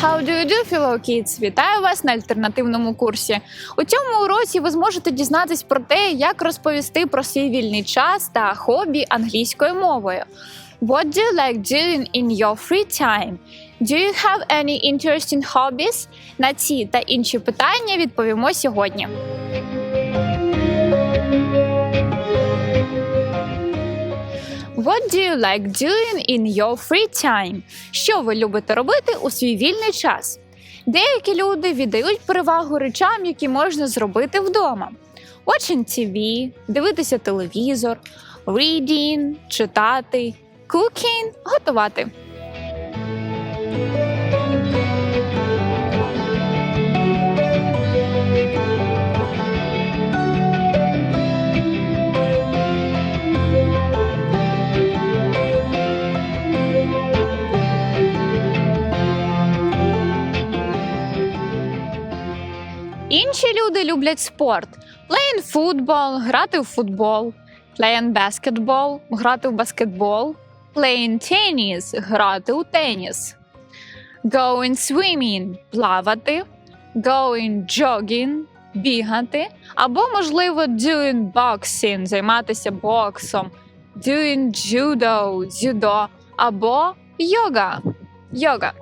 Hello Kids! Вітаю вас на альтернативному курсі. У цьому уроці ви зможете дізнатись про те, як розповісти про свій вільний час та хобі англійською мовою. What do you like doing in your free time? Do you have any interesting hobbies? На ці та інші питання відповімо сьогодні. What do you like doing in your free time? Що ви любите робити у свій вільний час? Деякі люди віддають перевагу речам, які можна зробити вдома. Watching TV, дивитися телевізор, reading, читати, cooking, готувати. Люди люблять спорт: playing football, грати в футбол, playing basketball, грати в баскетбол, playing tennis, грати у теніс, going swimming, плавати, going jogging, бігати, або, можливо, doing boxing, займатися боксом, doing judo, дзюдо, або йога. Йога.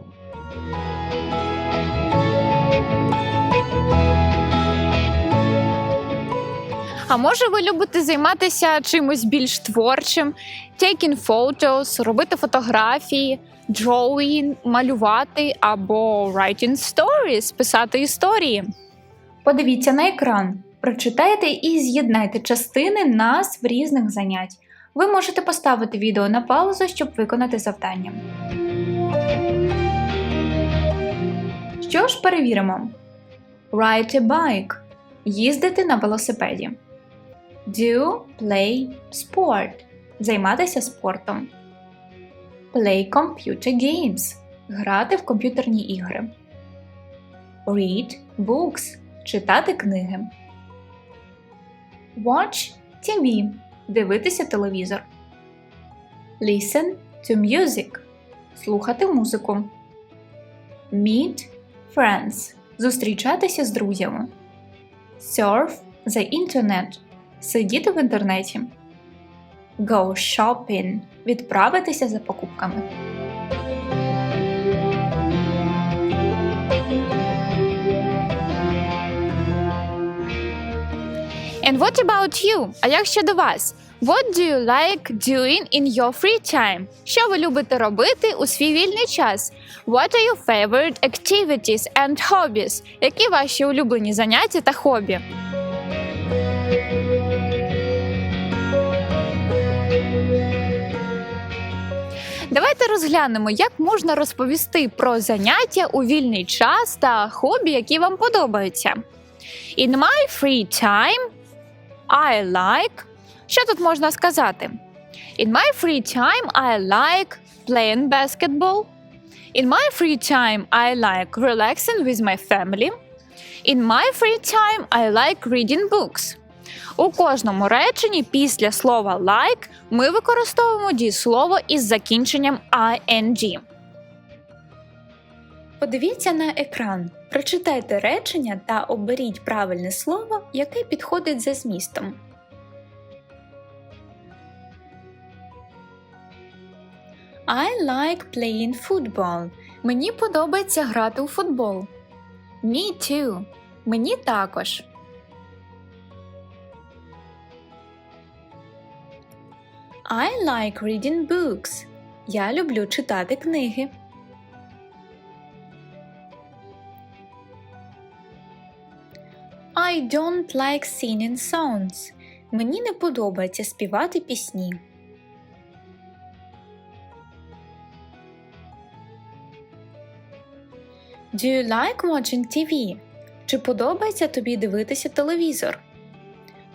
А може ви любите займатися чимось більш творчим, taking photos, робити фотографії, drawing, малювати або writing stories, писати історії? Подивіться на екран, прочитайте і з'єднайте частини назв різних занять. Ви можете поставити відео на паузу, щоб виконати завдання. Що ж перевіримо? Ride a bike – їздити на велосипеді. Do play sport займатися спортом. Play computer games грати в комп'ютерні ігри. Read books читати книги. Watch TV дивитися телевізор. Listen to music слухати музику. Meet friends зустрічатися з друзями. Surf the internet сидіти в інтернеті. Go shopping відправитися за покупками. And what about you? А як щодо вас? What do you like doing in your free time? Що ви любите робити у свій вільний час? What are your favorite activities and hobbies? Які ваші улюблені заняття та хобі? Давайте розглянемо, як можна розповісти про заняття у вільний час та хобі, які вам подобаються. In my free time I like. Що тут можна сказати? In my free time I like playing basketball. In my free time I like relaxing with my family. In my free time I like reading books. У кожному реченні після слова like ми використовуємо дієслово із закінченням ing. Подивіться на екран, прочитайте речення та оберіть правильне слово, яке підходить за змістом. I like playing football. Мені подобається грати у футбол. Me too. Мені також. I like reading books. Я люблю читати книги. I don't like singing songs. Мені не подобається співати пісні. Do you like watching TV? Чи подобається тобі дивитися телевізор?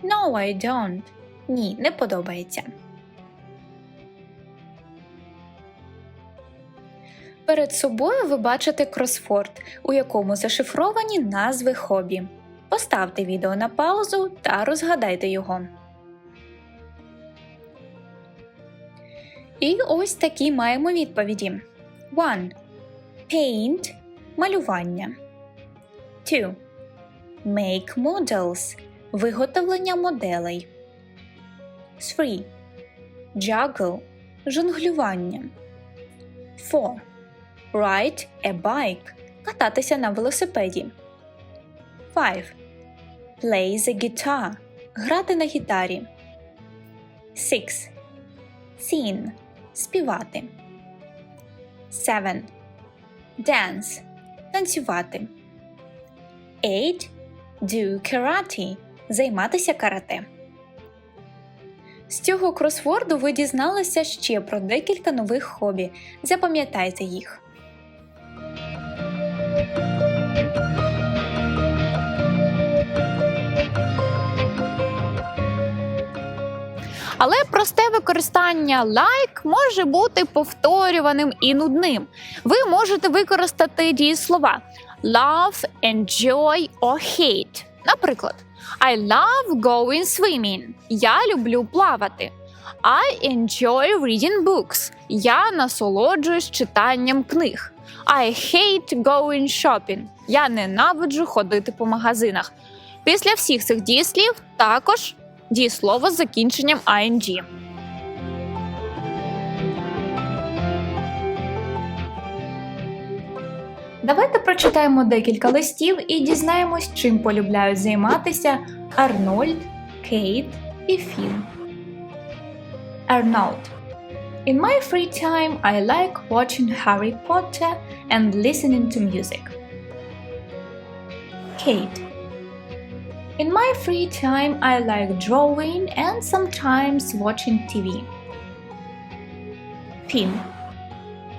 No, I don't. Ні, не подобається. Перед собою ви бачите кросфорд, у якому зашифровані назви хобі. Поставте відео на паузу та розгадайте його. І ось такі маємо відповіді: 1. Paint малювання. 2. Make models – виготовлення моделей. 3. Juggle – жонглювання. 4. Ride a bike – кататися на велосипеді. 5. Play the guitar – грати на гітарі. 6. Sing – співати. 7. Dance – танцювати. 8. Do karate – займатися карате. З цього кросворду ви дізналися ще про декілька нових хобі. Запам'ятайте їх. Але просте використання like може бути повторюваним і нудним. Ви можете використати дієслова love, enjoy or hate. Наприклад, I love going swimming. Я люблю плавати. I enjoy reading books. Я насолоджуюсь читанням книг. I hate going shopping. Я ненавиджу ходити по магазинах. Після всіх цих дієслів також дієслово з закінченням ing. Давайте прочитаємо декілька листів і дізнаємось, чим полюбляють займатися Арнольд, Кейт і Фін. Арнольд. In my free time, I like watching Harry Potter and listening to music. Kate. In my free time, I like drawing and sometimes watching TV. Finn.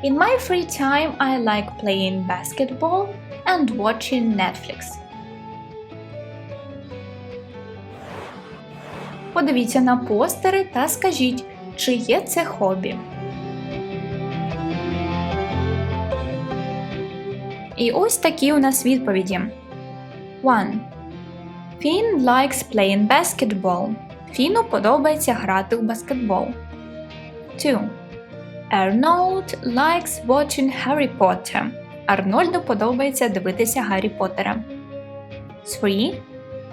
In my free time, I like playing basketball and watching Netflix. Подивіться на постери та скажіть, чи є це хобі. І ось такі у нас відповіді. 1. Finn likes playing basketball. Фіну подобається грати у баскетбол. 2. Arnold likes watching Harry Potter. Арнольду подобається дивитися Гаррі Поттера. 3.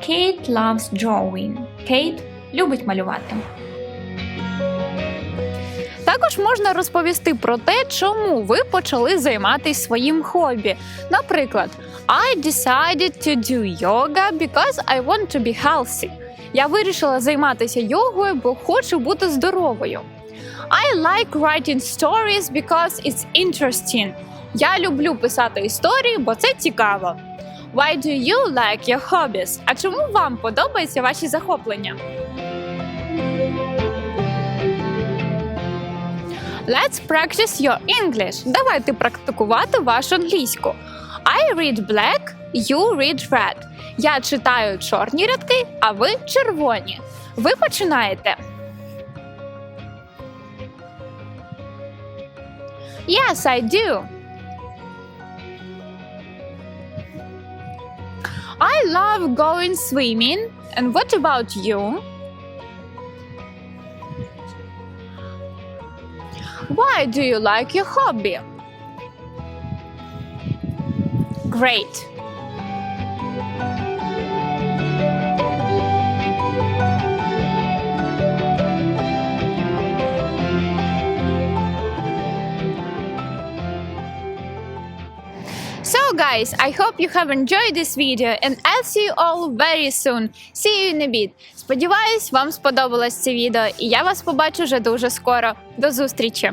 Kate loves drawing. Кейт любить малювати. Також можна розповісти про те, чому ви почали займатися своїм хобі. Наприклад, I decided to do yoga because I want to be healthy. Я вирішила займатися йогою, бо хочу бути здоровою. I like writing stories because it's interesting. Я люблю писати історії, бо це цікаво. Why do you like your hobbies? А чому вам подобаються ваші захоплення? Let's practice your English. Давайте практикувати вашу англійську. I read black, you read red. Я читаю чорні рядки, а ви червоні. Ви починаєте. Yes, I do. I love going swimming. And what about you? Why do you like your hobby? Great. So guys, I hope you have enjoyed this video and I'll see you all very soon. See you in a bit. Сподіваюсь, вам сподобалось це відео і я вас побачу вже дуже скоро. До зустрічі!